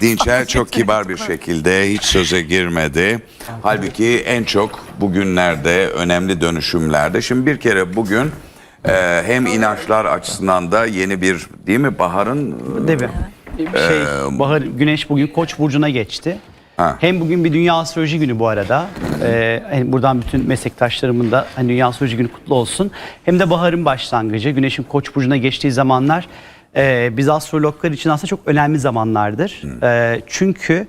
Dinçer çok kibar bir şekilde hiç söze girmedi. Halbuki en çok bugünlerde önemli dönüşümlerde. Şimdi bir kere bugün e, hem inançlar açısından da yeni bir değil mi baharın Değil mi? Şey, Bahar Güneş bugün Koç burcuna geçti. Ha. Hem bugün bir Dünya Astroloji Günü bu arada. Ee, hani buradan bütün meslektaşlarımın da hani Dünya Astroloji Günü kutlu olsun. Hem de baharın başlangıcı. Güneşin Koç burcuna geçtiği zamanlar e, biz astrologlar için aslında çok önemli zamanlardır. E, çünkü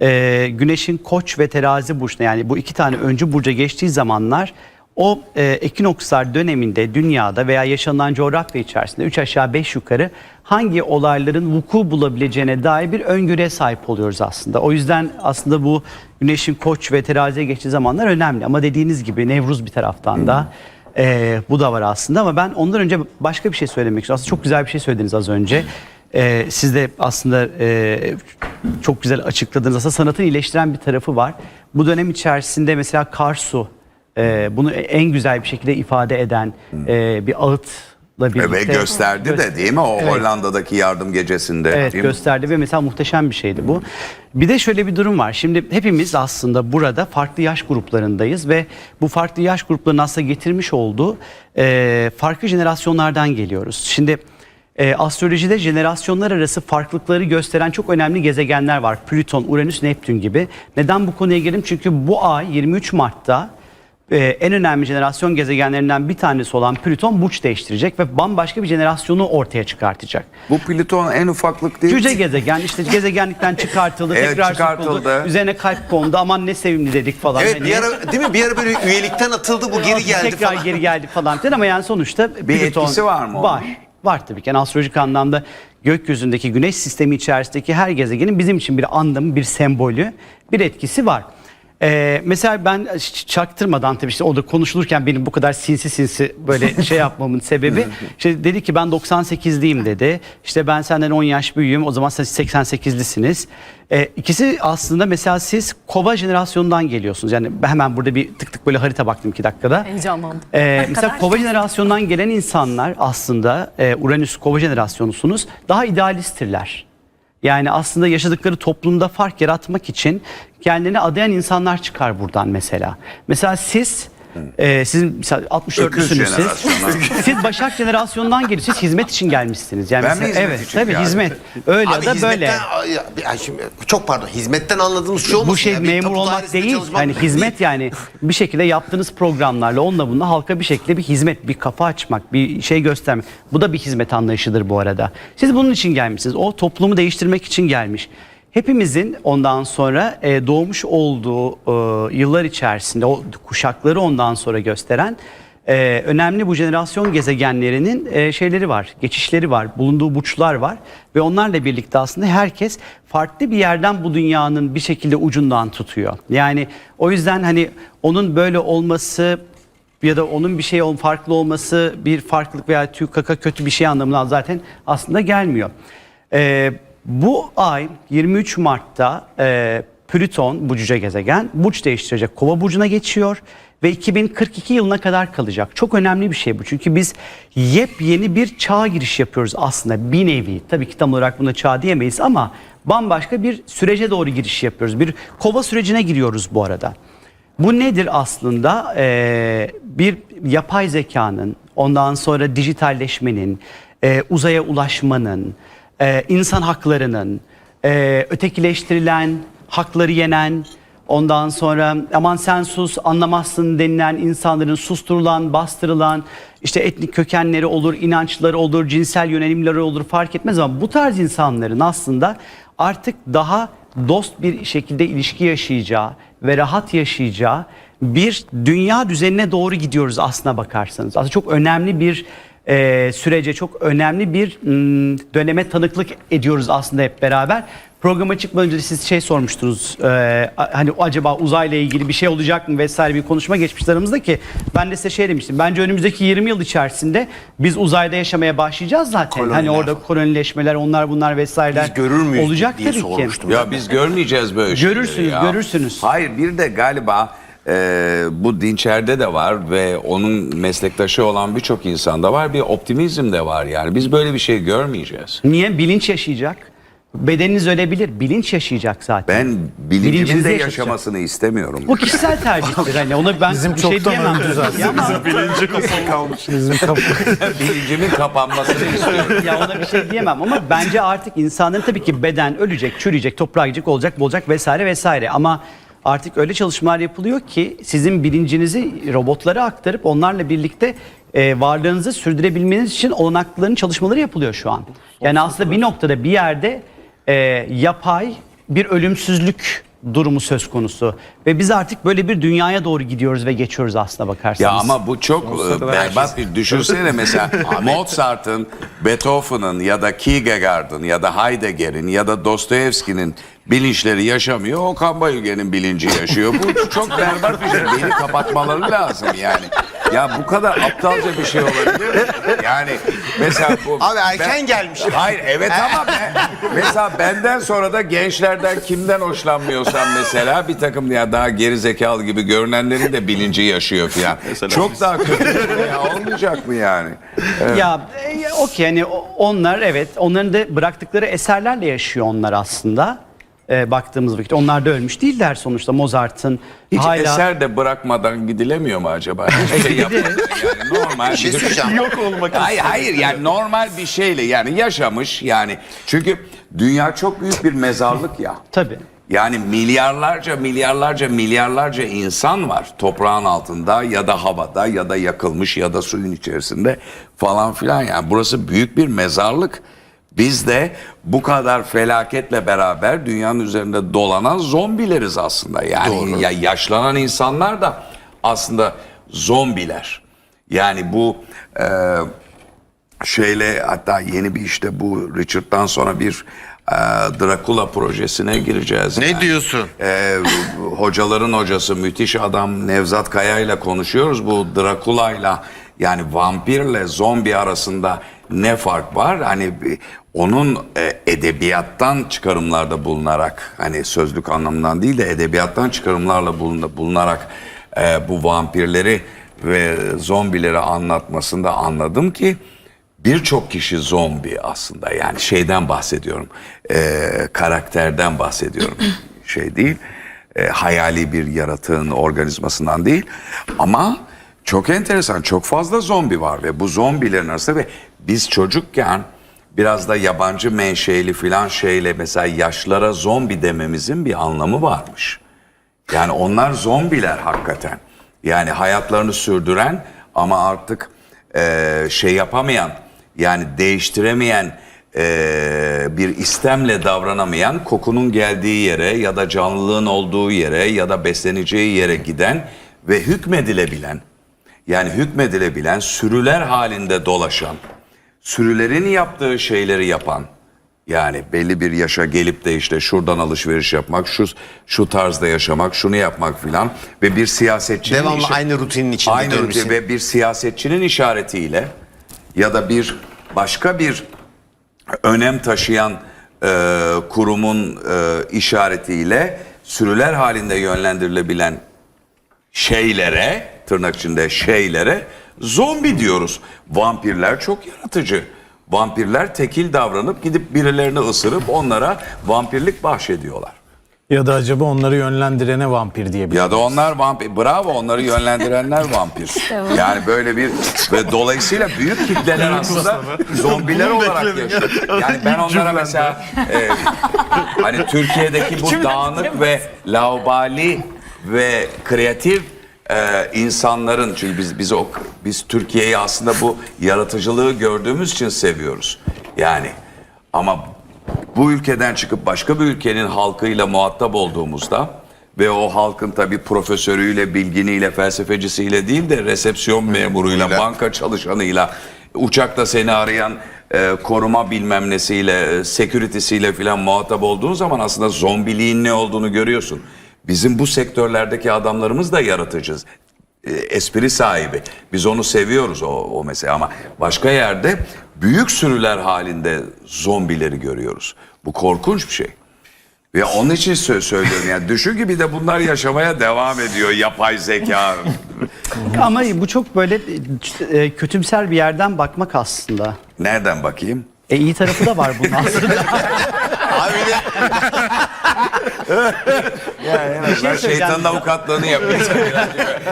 e, Güneşin Koç ve Terazi burcuna yani bu iki tane öncü burca geçtiği zamanlar o e, ekinokslar döneminde dünyada veya yaşanılan coğrafya içerisinde 3 aşağı 5 yukarı hangi olayların vuku bulabileceğine dair bir öngörüye sahip oluyoruz aslında. O yüzden aslında bu güneşin koç ve teraziye geçtiği zamanlar önemli. Ama dediğiniz gibi Nevruz bir taraftan da e, bu da var aslında. Ama ben ondan önce başka bir şey söylemek istiyorum. Aslında çok güzel bir şey söylediniz az önce. E, siz de aslında e, çok güzel açıkladınız. Aslında sanatın iyileştiren bir tarafı var. Bu dönem içerisinde mesela Karsu e, bunu en güzel bir şekilde ifade eden e, bir ağıtla birlikte. ve gösterdi de değil mi o Evet. Hollanda'daki yardım gecesinde. Evet değil mi? gösterdi ve mesela muhteşem bir şeydi bu. Bir de şöyle bir durum var. Şimdi hepimiz aslında burada farklı yaş gruplarındayız ve bu farklı yaş gruplarının aslında getirmiş olduğu e, farklı jenerasyonlardan geliyoruz. Şimdi e, astrolojide jenerasyonlar arası farklılıkları gösteren çok önemli gezegenler var. Plüton, Uranüs, Neptün gibi. Neden bu konuya girdim? Çünkü bu ay 23 Mart'ta ee, en önemli jenerasyon gezegenlerinden bir tanesi olan Plüton burç değiştirecek ve bambaşka bir jenerasyonu ortaya çıkartacak. Bu Plüton en ufaklık değil. Cüce gezegen işte gezegenlikten çıkartıldı, Evet, tekrar çıkartıldı. sokuldu, üzerine kalp kondu aman ne sevimli dedik falan. Evet Hani, bir ara değil mi? Bir ara böyle üyelikten atıldı bu geri geldi tekrar falan. geri geldi falan filan ama yani sonuçta Bir etkisi var mı onun? Var. Var tabii ki. Yani astrolojik anlamda gökyüzündeki güneş sistemi içerisindeki her gezegenin bizim için bir anlamı, bir sembolü, bir etkisi var. Ee, mesela ben çaktırmadan tabii işte orada konuşulurken benim bu kadar sinsi sinsi böyle şey yapmamın sebebi işte dedi ki ben 98'liyim dedi. İşte ben senden 10 yaş büyüğüm o zaman siz 88'lisiniz. Ee, ikisi aslında mesela siz kova jenerasyonundan geliyorsunuz. Yani ben hemen burada bir tık tık böyle harita baktım 2 dakikada. Heyecanlandım. Ee, mesela kova jenerasyonundan gelen insanlar aslında e, Uranüs kova jenerasyonusunuz daha idealisttirler. Yani aslında yaşadıkları toplumda fark yaratmak için kendini adayan insanlar çıkar buradan mesela. Mesela siz e, sizin mesela 64'lüsünüz Öküz siz. siz Başak jenerasyonundan geliyorsunuz. Siz hizmet için gelmişsiniz. Yani Ben mi hizmet evet, için tabii geldim? hizmet. Öyle ya Abi da böyle. hizmetten, Ay, ya, ay şimdi, çok pardon hizmetten anladığımız şu olmasın Bu şey ya, bir memur olmak dairesinde değil. çalışmak Hani değil. hizmet yani bir şekilde yaptığınız programlarla onunla bununla halka bir şekilde bir hizmet, bir kafa açmak, bir şey göstermek. Bu da bir hizmet anlayışıdır bu arada. Siz bunun için gelmişsiniz. O toplumu değiştirmek için gelmiş. Hepimizin ondan sonra e, doğmuş olduğu e, yıllar içerisinde o kuşakları ondan sonra gösteren e, önemli bu jenerasyon gezegenlerinin e, şeyleri var, geçişleri var, bulunduğu burçlar var ve onlarla birlikte aslında herkes farklı bir yerden bu dünyanın bir şekilde ucundan tutuyor. Yani o yüzden hani onun böyle olması ya da onun bir şey farklı olması bir farklılık veya tüy kaka kötü bir şey anlamına zaten aslında gelmiyor. Ee, bu ay 23 Mart'ta e, Plüton bu gezegen burç değiştirecek kova burcuna geçiyor ve 2042 yılına kadar kalacak. Çok önemli bir şey bu çünkü biz yepyeni bir çağa giriş yapıyoruz aslında bir nevi. Tabii ki tam olarak buna çağ diyemeyiz ama bambaşka bir sürece doğru giriş yapıyoruz. Bir kova sürecine giriyoruz bu arada. Bu nedir aslında? Ee, bir yapay zekanın, ondan sonra dijitalleşmenin, e, uzaya ulaşmanın, e, insan haklarının, e, ötekileştirilen, hakları yenen, ondan sonra aman sen sus anlamazsın denilen insanların susturulan, bastırılan, işte etnik kökenleri olur, inançları olur, cinsel yönelimleri olur fark etmez ama bu tarz insanların aslında artık daha dost bir şekilde ilişki yaşayacağı ve rahat yaşayacağı bir dünya düzenine doğru gidiyoruz aslına bakarsanız. Aslında çok önemli bir e, sürece, çok önemli bir mm, döneme tanıklık ediyoruz aslında hep beraber. Programa çıkmadan önce siz şey sormuştunuz, e, hani acaba uzayla ilgili bir şey olacak mı vesaire bir konuşma geçmişti aramızda ki ben de size şey demiştim. Bence önümüzdeki 20 yıl içerisinde biz uzayda yaşamaya başlayacağız zaten. Hani Koloniler orada kolonileşmeler, onlar bunlar vesaireler Biz görür müyüz olacak diye tabii ki. sormuştum. Ya biz görmeyeceğiz böyle şeyleri Görürsünüz, ya. görürsünüz. Hayır bir de galiba e, bu Dinçer'de de var ve onun meslektaşı olan birçok insanda var. Bir optimizm de var yani. Biz böyle bir şey görmeyeceğiz. Niye? Bilinç yaşayacak. Bedeniniz ölebilir, bilinç yaşayacak zaten. Ben bilincimin de yaşamasını istemiyorum. Bu kişisel tercihtir hani ona ben Bizim bir şey çoktan diyemem. öldü zaten. Ya ama Bizim kapı. Bilincimin kapanmasını istiyorum. ya ona bir şey diyemem ama bence artık insanların tabii ki beden ölecek, çürüyecek, toprağa gidecek, olacak, olacak vesaire vesaire ama artık öyle çalışmalar yapılıyor ki sizin bilincinizi robotlara aktarıp onlarla birlikte e, varlığınızı sürdürebilmeniz için olanakların çalışmaları yapılıyor şu an. Yani aslında bir noktada bir yerde e, yapay bir ölümsüzlük durumu söz konusu ve biz artık böyle bir dünyaya doğru gidiyoruz ve geçiyoruz aslına bakarsanız. Ya ama bu çok e, berbat bir düşünsene mesela Mozart'ın, Beethoven'ın ya da Kierkegaard'ın ya da Heidegger'in ya da Dostoyevski'nin bilinçleri yaşamıyor. Okan Bayülgen'in bilinci yaşıyor. Bu çok berbat bir şey. Beni kapatmaları lazım yani. Ya bu kadar aptalca bir şey olabilir mi? Yani mesela bu... Abi erken gelmiş. Hayır evet ama ben, mesela benden sonra da gençlerden kimden hoşlanmıyorsam mesela bir takım ya daha geri zekalı gibi görünenlerin de bilinci yaşıyor falan. Çok daha kötü ya olmayacak mı yani? Ya e, okey hani o- onlar evet onların da bıraktıkları eserlerle yaşıyor onlar aslında. E, baktığımız vakit onlar da ölmüş değiller sonuçta Mozart'ın Hiç hala eser de bırakmadan gidilemiyor mu acaba? Hiç şey yani normal Bir şey bir söyleyeceğim. Yok olmak Hayır hayır yani normal bir şeyle yani yaşamış yani çünkü dünya çok büyük bir mezarlık ya. tabii. Yani milyarlarca milyarlarca milyarlarca insan var toprağın altında ya da havada ya da yakılmış ya da suyun içerisinde falan filan yani burası büyük bir mezarlık. Biz de bu kadar felaketle beraber dünyanın üzerinde dolanan zombileriz aslında. Yani ya yaşlanan insanlar da aslında zombiler. Yani bu e, şeyle hatta yeni bir işte bu Richard'dan sonra bir e, Dracula projesine gireceğiz. Ne yani. diyorsun? E, hocaların hocası müthiş adam Nevzat Kaya ile konuşuyoruz. Bu Dracula'yla yani vampirle zombi arasında ne fark var? Hani bir- onun e, edebiyattan çıkarımlarda bulunarak hani sözlük anlamından değil de edebiyattan çıkarımlarla bulun- bulunarak e, bu vampirleri ve zombileri anlatmasında anladım ki birçok kişi zombi aslında. Yani şeyden bahsediyorum e, karakterden bahsediyorum. Şey değil e, hayali bir yaratığın organizmasından değil. Ama çok enteresan çok fazla zombi var ve bu zombilerin arasında ve biz çocukken biraz da yabancı menşeli filan şeyle mesela yaşlara zombi dememizin bir anlamı varmış. Yani onlar zombiler hakikaten. Yani hayatlarını sürdüren ama artık eee, şey yapamayan yani değiştiremeyen eee, bir istemle davranamayan kokunun geldiği yere ya da canlılığın olduğu yere ya da besleneceği yere giden ve hükmedilebilen yani hükmedilebilen sürüler halinde dolaşan sürülerin yaptığı şeyleri yapan yani belli bir yaşa gelip de işte şuradan alışveriş yapmak, şu şu tarzda yaşamak, şunu yapmak filan ve bir siyasetçinin Devamlı işe- aynı rutinin içinde aynı dönmüşsün. rutin ve bir siyasetçinin işaretiyle ya da bir başka bir önem taşıyan e, kurumun e, işaretiyle sürüler halinde yönlendirilebilen şeylere tırnak içinde şeylere zombi diyoruz. Vampirler çok yaratıcı. Vampirler tekil davranıp gidip birilerini ısırıp onlara vampirlik bahşediyorlar. Ya da acaba onları yönlendirene vampir diyebilir. Ya da onlar vampir. Bravo onları yönlendirenler vampir. Yani böyle bir ve dolayısıyla büyük kitleler aslında zombiler olarak yaşıyor. Yani ben onlara mesela e, hani Türkiye'deki bu dağınık ve laubali ve kreatif e, insanların çünkü biz biz o biz Türkiye'yi aslında bu yaratıcılığı gördüğümüz için seviyoruz. Yani ama bu ülkeden çıkıp başka bir ülkenin halkıyla muhatap olduğumuzda ve o halkın tabii profesörüyle, bilginiyle, felsefecisiyle değil de resepsiyon memuruyla, banka çalışanıyla, uçakta seni arayan e, koruma bilmem nesiyle, e, security'siyle filan muhatap olduğun zaman aslında zombiliğin ne olduğunu görüyorsun. Bizim bu sektörlerdeki adamlarımız da yaratıcı e, espri sahibi. Biz onu seviyoruz o, o mesela ama başka yerde büyük sürüler halinde zombileri görüyoruz. Bu korkunç bir şey. Ve onun için sö- söylüyorum yani düşün ki bir de bunlar yaşamaya devam ediyor yapay zeka. Ama bu çok böyle e, kötümser bir yerden bakmak aslında. Nereden bakayım? E iyi tarafı da var bunun aslında. Abi de Ben söyleyeceğim. şeytanın avukatlığını yapıyorum.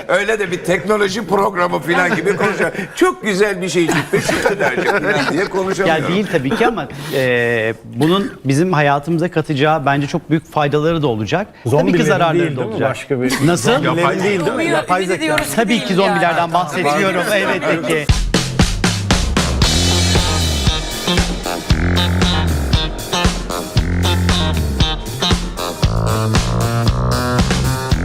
Öyle de bir teknoloji programı falan gibi konuşuyor. Çok güzel bir şey çıktı falan diye Ya konuşamıyorum. değil tabii ki ama e, bunun bizim hayatımıza katacağı bence çok büyük faydaları da olacak. tabii ki Zombilerin zararları değil da değil olacak. Başka bir... Nasıl? Zombilerin değil değil mi? Yapay zeka. Tabii değil ki zombilerden yani. bahsediyorum elbette ki.